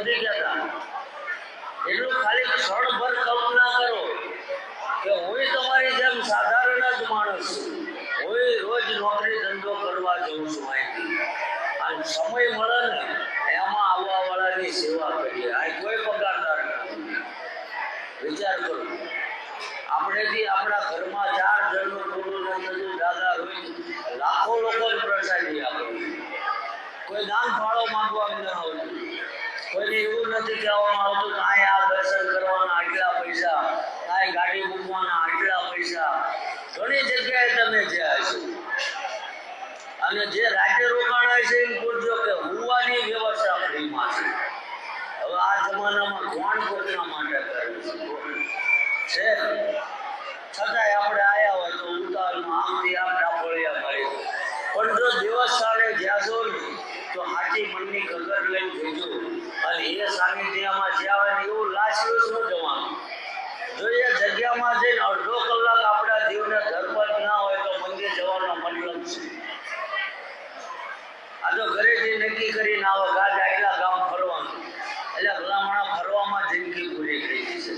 નથી કહેતા એટલું ખાલી ક્ષણભર કલ્પના કરો કે હું તમારી જેમ સાધારણ જ માણસ છું. રોજ નોકરી ધંધો કરવા જઉં છું અહીંથી. અને સમય મળે ને એમાં આવવા વાળાની સેવા કરીએ. આ કોઈ પગારદાર નથી વિચાર કરો. આપણેથી આપણા ઘરમાં ચાર જણનું પૂરું દાદા રોજ લાખો લોકો પ્રસાદી આપે. કોઈ દાન ફાળો માંગવા નથી કહેવામાં આવતું કે આ આ દર્શન કરવાના આટલા પૈસા આ ગાડી મૂકવાના આટલા પૈસા. ઘણી જગ્યાએ તમે જ્યાં છો અને જે રાતે રોકાણા છે એમ પૂછજો કે હુવાની વ્યવસ્થા ફ્રીમાં છે. હવે આ જમાનામાં કોણ કોટના માટે કરે છે. છતાંય આપણે આયા હોય તો ઉતારમાં આમથી આમ ડાપોળિયા મળે પણ જો દિવસ સાડે જ્યાં છો તો હાથી મનની કદર લઈને જોજો અને એ સાનિધ્યમાં જે આવે ને એવું લાસ્ટ ન જવાનું. જો એ જગ્યામાં જઈને અડધો કલાક આપણા જીવને ધર્મ જ ના હોય તો મંદિર જવાનો મતલબ છે. આ તો ઘરેથી નક્કી કરીને આવો ગાજ આટલા ગામ ફરવાનું. એટલે ભલામણા ફરવામાં જિંદગી પૂરી થઈ છે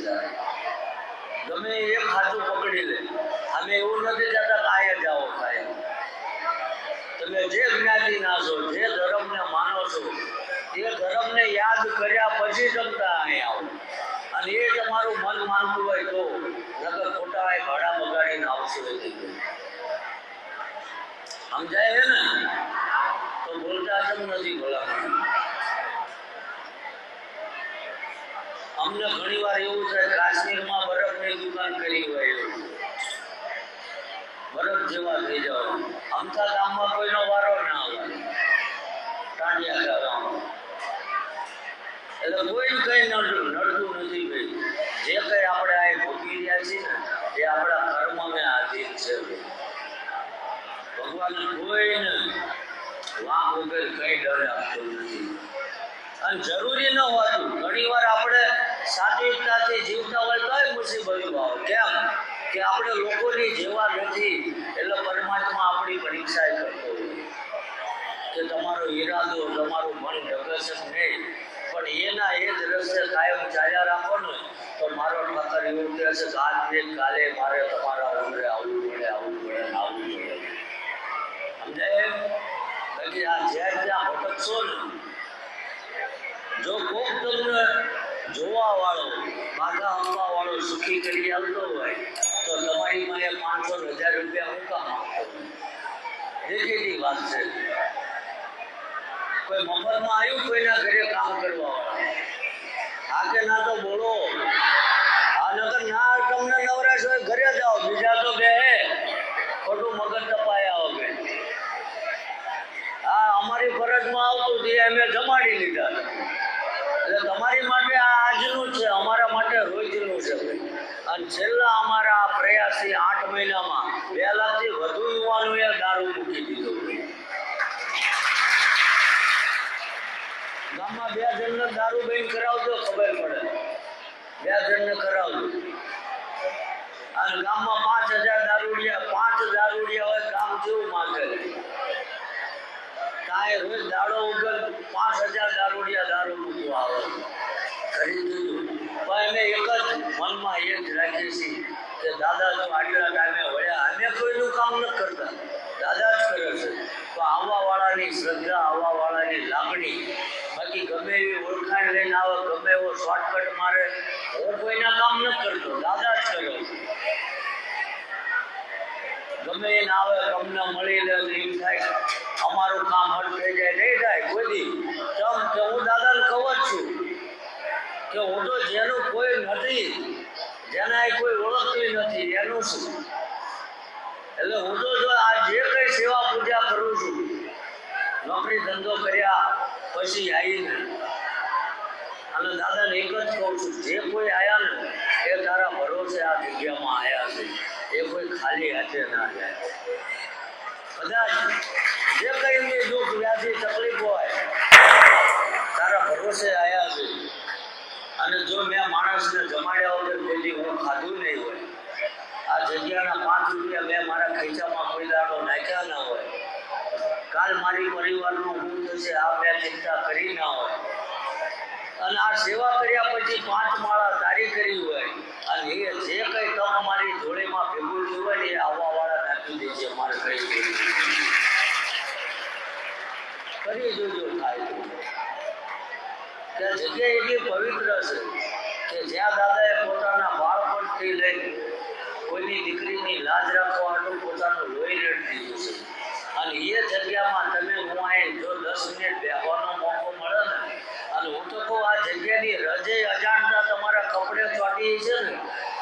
ગમે એક હાથું પકડી લે. અમે એવું નથી કહેતા કે આયે જાઓ કાયમ તમે જે જ્ઞાતિના છો જે ધર્મને માનો છો એ ધર્મને યાદ કર્યા પછી જમતા અહીં આવો. અને એ તમારું મન માનતું હોય તો નગર ખોટા હોય ભાડા બગાડીને આવશો એ સમજાય છે ને? તો બોલતા કેમ નથી ભલામણ. અમને ઘણી વાર એવું થાય, કાશ્મીરમાં બરફની દુકાન કરી હોય બરફ જેવા થઈ જાવ અમથા ગામમાં કોઈનો વારો ના આવે ટાંડિયા ગામમાં એટલે કોઈ કઈ નડતું નડતું નથી ભાઈ જે કઈ આપણે આ ભોગવી રહ્યા છીએ ને એ આપણા કર્મને આધીન છે ભાઈ. ભગવાન કોઈને વાંક વગર કઈ ડર આપતો નથી. અને જરૂરી ન હોતું. ઘણીવાર આપણે સાત્વિકતાથી જીવતા હોય તોય મુસીબતો આવે કેમ? કે આપણે લોકોની જેવા નથી. એટલે પરમાત્મા આપણી પરીક્ષા કરતો કે તમારો ઈરાદો, તમારું મન ઢગશે નહીં? પણ એના એ રસ્તે કાયમ ચાલ્યા રાખો ને તો મારો ઠાકર એવું કહે છે કે, આજ કાલે મારે તમારા ઉમરે આવવું પડે આવવું પડે ને આવવું પડે સમજાય દેખીતી વાત છે? કોઈ મફતમાં આવ્યું કોઈના ઘરે કામ કરવા વાળા ના તો બોલો. આ નગર ના તમને નવરાશ હોય, ઘરે જાઓ, બીજા તો બે હે ખોટું મગજ તપાયા વગર હા અમારી ફરજમાં આવતું તે અમે જમાડી લીધા એટલે તમારી માટે આ આજનું જ છે અમારા માટે રોજનું છે ભાઈ. અને છેલ્લા અમારા પ્રયાસી આઠ મહિનામાં બે લાખથી વધુ યુવાનોએ દારૂ મૂકી દીધો. ગામમાં બે જણને દારૂ બેન કરાવજો, ખબર પડે. બે જણને કરાવજો. અને ગામમાં પાંચ હજાર દારૂડિયા પાંચ દારૂડિયા હોય ગામ જેવું માગે? કાંઈ રોજ દાડો ઉગલ, પાંચ હજાર દાદા જો આટલા ટાઈમે વળ્યા કોઈનું કામ ન કરતા. દાદા જ કરે છે. તો આવવા વાળાની શ્રદ્ધા આવવા વાળાની લાગણી. બાકી ગમે એવી ઓળખાણ લઈને આવે, ગમે એવો શોર્ટકટ મારે, હું કોઈના કામ ન કરતો. દાદા જ કરે ગમે ના આવે, તમને મળી લે એમ થાય, અમારું કામ હટ થઈ જાય. નહીં થાય, કોઈ કેમ કે હું દાદાને કહું જ છું કે હું તો જેનું કોઈ નથી. જેના કોઈ ઓળખતું નથી, એનું શું? એટલે હું તો જો આ જે કઈ સેવા પૂજા કરું છું, નોકરી ધંધો કર્યા પછી આવીને અને દાદાને એક જ કહું છું, જે કોઈ આયા ને, એ તારા ભરોસે આ જગ્યામાં આવ્યા છે. એ કોઈ ખાલી હાથે ના જાય. કદાચ જે કઈ દુઃખ, વ્યાધિ, તકલીફ હોય, તારા ભરોસે આવ્યા છે. અને જો મેં માણસને જમાડ્યા વગર કોઈ હું ખાધું નહીં હોય. આ જગ્યાના પાંચ રૂપિયા મેં મારા ખીચામાં કોઈ દાડો નાખ્યા ના હોય. કાલ મારી પરિવારનું હું થશે, આ મેં ચિંતા કરી ના હોય. અને આ સેવા કર્યા પછી પાંચ માળા તારી કરી હોય. અને એ જે કંઈ તમ મારી જોડેમાં ભેગું થયું હોય એ આવવા વાળા નાખી દેજે મારે કઈ કરી જોજો થાય. કે જગ્યા એટલી પવિત્ર છે કે જ્યાં દાદાએ પોતાના બાળપણથી લઈ કોઈની દીકરીની લાજ રાખવા હાટુ પોતાનું લોહી રેડી દીધું છે. અને એ જગ્યામાં તમે હું અહીં જો દસ મિનિટ બેહવાનો મોકો મળે ને, અને હું તો કહું આ જગ્યાની રજે અજાણતા તમારા કપડે ચોટી છે ને,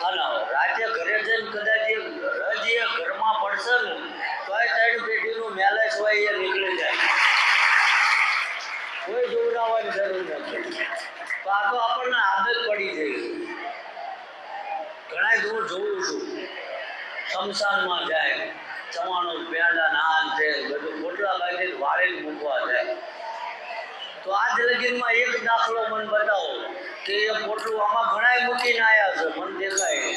અને રાજ્ય ઘરે જઈને કદાચ એ રજ એ ઘરમાં પડશે ને, તોય ત્રણ પેઢીનું મેલેજ હોય એ નીકળી જાય કોઈ જોવડાવવાની જરૂર નથી તો આ તો આપણને આદત પડી જાય ઘણા દૂર જોઉં છું. શમશાનમાં જાય, ચવાણું, પેંડા, નાન છે બધું પોટલા બાંધીને વાળીને મૂકવા જાય. તો આજ લગીનમાં એક દાખલો મને બતાવો, કે એ પોટલું આમાં ઘણાય મૂકીને આવ્યા છે, મને દેખાય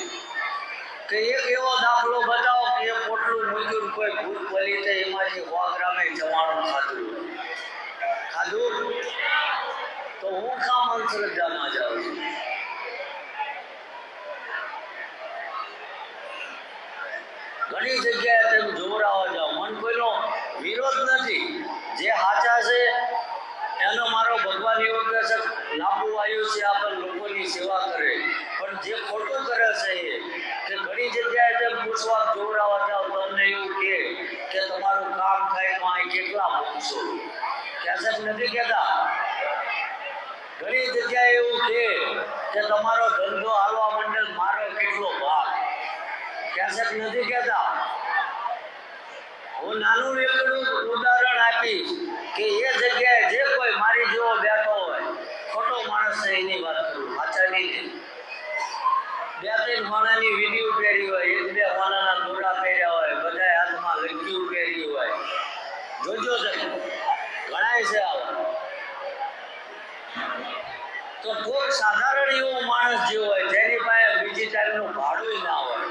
કે એક એવો દાખલો બતાવો કે એ પોટલું મૂક્યું કોઈ ભૂત પલી છે એમાંથી સો ગ્રામે ચવાણું ખાધું. ખાધું? તો હું કામ અંધશ્રદ્ધામાં જાઉં છું. ઘણી જગ્યાએ તેમ જોવરાવા જાઓ મન કોઈનો વિરોધ નથી. જે સાચા છે, એનો મારો ભગવાન એવો કહે છે, લાંબુ આયુષ્ય આપણ લોકોની સેવા કરે. પણ જે ખોટું કરે છે એ કે ઘણી જગ્યાએ તેમ પૂછવા જોવરાવા જાઓ તમને એવું કહે કે તમારું કામ થાય તો અહીં કેટલા મૂકશો કહેશે નથી કહેતા. ઘણી જગ્યાએ એવું છે કે તમારો ધંધો હાલવા મંડળ મારો કેટલો ભાગ? કહેશે નથી કહેતા. હું નાનું એકડું ઉદાહરણ આપીશ કે એ જગ્યાએ જે કોઈ મારી જેવો બેઠો હોય, ખોટો માણસ છે એની વાત કરું સાચાની નહીં. બે ત્રણ માણાની વીડિયો પહેરી હોય એક બે માણાના દોરા પહેર્યા હોય બધાય હાથમાં લંકીઓ પહેરી હોય જોજો તમે ઘણાય છે આવા તો કોઈક સાધારણ એવો માણસ જે હોય, જેની પાસે બીજી ટાઈમનું ભાડું ના હોય,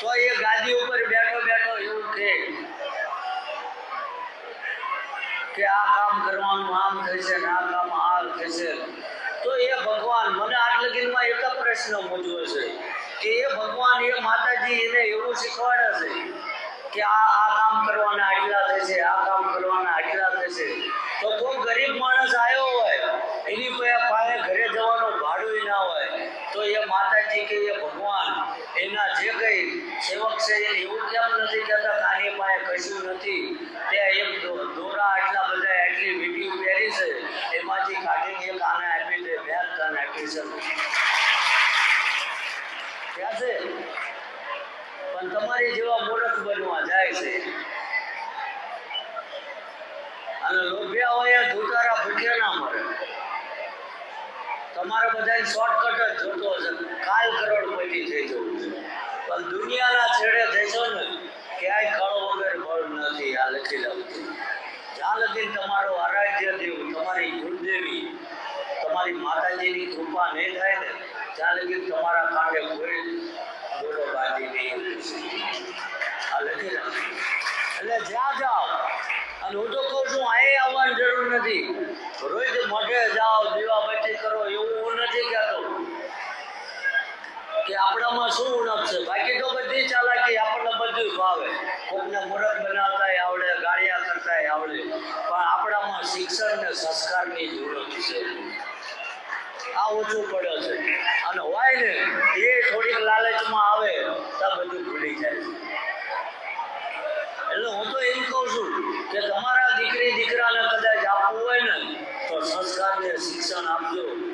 તો એ ગાદી ઉપર બેઠો બેઠો એવું કહે કે આ કામ કરવાનું, આમ થશે ને આ કામ આ થશે. તો એ ભગવાન, મને આટ ગીરમાં એક પ્રશ્ન મૂજવો છે, કે એ ભગવાન, એ માતાજી એને એવું શીખવાડે છે કે આ આ કામ કરવાના આટલા થશે, આ કામ કરવાના આટલા થશે. તો કોઈ ગરીબ માણસ આવ્યો હોય, એની પાસે પાસે ઘરે જવાનું ભાડું ના હોય તો એ માતાજી કે એ ભગવાન એના જે કંઈ સેવક છે એને એવું કેમ નથી કહેતા આની પાસે કશું નથી. તે એક દોરા આટલા બધા એટલી વીડિયો પહેરી છે, એમાંથી કાઢીને એક આને આપી દે, બે તને આપી છે ક્યાં છે? પણ તમારી જેવા મૂર્ખ બનવા જાય છે. અને લોભિયા હોય ધૂતારા ભૂખ્યા ના મરે. તમારે બધાને શોર્ટકટ જ જોતો હશે. કાલ કરોડપતિ થઈ જવું છે. પણ દુનિયાના છેડે જશો ને, ક્યાંય કળો વગર બળ નથી, આ લખી લઉં જ્યાં લગી તમારો આરાધ્ય દેવ, તમારી ગુરુદેવી, તમારી માતાજીની કૃપા નહીં થાય ને, ત્યાં લગી તમારા કાંડે કોઈ બોલો બાજી નહીં આ લખી લઉં એટલે જ્યાં જાઓ, અને હું તો કહું છું, અહીં આવવાની જરૂર નથી. રોજ મઢે જાઓ દીવાબત્તી કરો એવું હું નથી કહેતો કે આપણામાં શું ઉણપ છે? બાકી તો બધી ચાલાકી આપણને બધું ભાવે કોકને મુરત બનાવતાય આવડે, ગાળિયા કરતા આવડે. પણ આપણામાં શિક્ષણ ને સંસ્કારની જરૂર છે. આ ઓછું પડે છે. અને હોય ને, એ થોડીક લાલચમાં આવે, તો બધું ભૂલી જાય એટલે હું તો એમ કહું છું કે તમારા દીકરી દીકરાને કદાચ આપવું હોય ને, તો સંસ્કાર ને શિક્ષણ આપજો.